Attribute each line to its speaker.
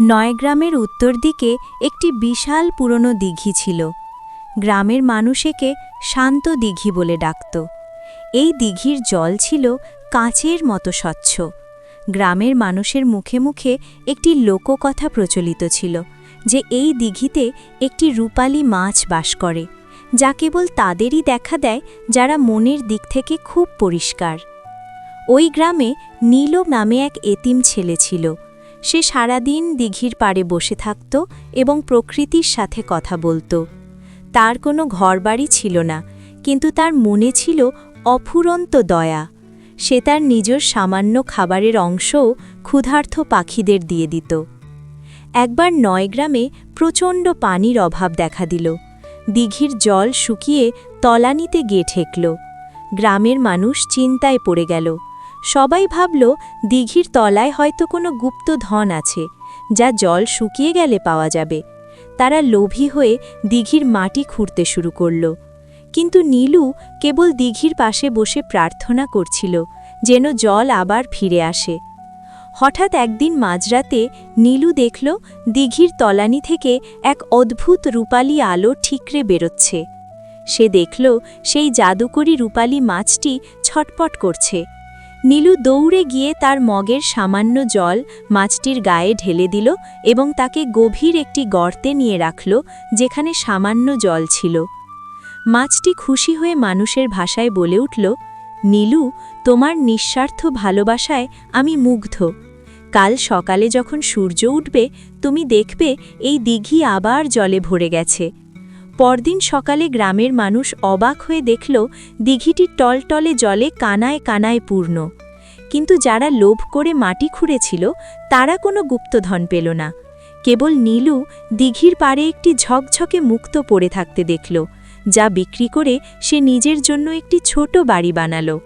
Speaker 1: নয়গ্রামের উত্তর দিকে একটি বিশাল পুরনো দিঘি ছিল। গ্রামের মানুষ একে শান্ত দিঘি বলে ডাকত। এই দিঘির জল ছিল কাঁচের মতো স্বচ্ছ। গ্রামের মানুষের মুখে মুখে একটি লোককথা প্রচলিত ছিল যে এই দিঘিতে একটি রূপালী মাছ বাস করে, যা কেবল তাদেরই দেখা দেয় যারা মনের দিক থেকে খুব পরিষ্কার। ওই গ্রামে নীল নামে এক এতিম ছেলে ছিল। সে সারাদিন দিঘির পাড়ে বসে থাকত এবং প্রকৃতির সাথে কথা বলত। তার কোনো ঘরবাড়ি ছিল না, কিন্তু তার মনে ছিল অফুরন্ত দয়া। সে তার নিজের সামান্য খাবারের অংশও ক্ষুধার্থ পাখিদের দিয়ে দিত। একবার নয়গ্রামে প্রচণ্ড পানির অভাব দেখা দিল। দিঘির জল শুকিয়ে তলানিতে গিয়ে ঠেকল। গ্রামের মানুষ চিন্তায় পড়ে গেল। সবাই ভাবল, দিঘির তলায় হয়তো কোনো গুপ্ত ধন আছে, যা জল শুকিয়ে গেলে পাওয়া যাবে। তারা লোভী হয়ে দিঘির মাটি খুঁড়তে শুরু করল। কিন্তু নীলু কেবল দিঘির পাশে বসে প্রার্থনা করছিল, যেন জল আবার ফিরে আসে। হঠাৎ একদিন মাঝরাতে নীলু দেখল, দিঘির তলানি থেকে এক অদ্ভুত রূপালি আলো ঠিকরে বেরোচ্ছে। সে দেখল, সেই জাদুকরি রূপালি মাছটি ছটপট করছে। নীলু দৌড়ে গিয়ে তার মগের সামান্য জল মাছটির গায়ে ঢেলে দিল এবং তাকে গভীর একটি গর্তে নিয়ে রাখল, যেখানে সামান্য জল ছিল। মাছটি খুশি হয়ে মানুষের ভাষায় বলে উঠল, নীলু, তোমার নিঃস্বার্থ ভালোবাসায় আমি মুগ্ধ। কাল সকালে যখন সূর্য উঠবে, তুমি দেখবে এই দিঘি আবার জলে ভরে গেছে। পরদিন সকালে গ্রামের মানুষ অবাক হয়ে দেখল, দিঘিটি টলটলে জলে কানায় কানায় পূর্ণ। কিন্তু যারা লোভ করে মাটি খুঁড়েছিল, তারা কোনো গুপ্তধন পেল না। কেবল নীলু দিঘির পাড়ে একটি ঝকঝকে মুক্ত পড়ে থাকতে দেখল, যা বিক্রি করে সে নিজের জন্য একটি ছোট বাড়ি বানালো।